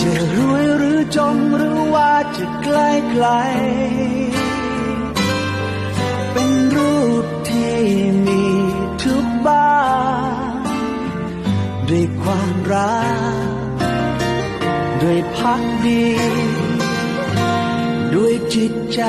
จะรวยหรือจนหรือว่าจะไกลไกล เป็นรูปที่มีทุกบ้านด้วยความรัก ด้วยพักดี ด้วยจิตใจ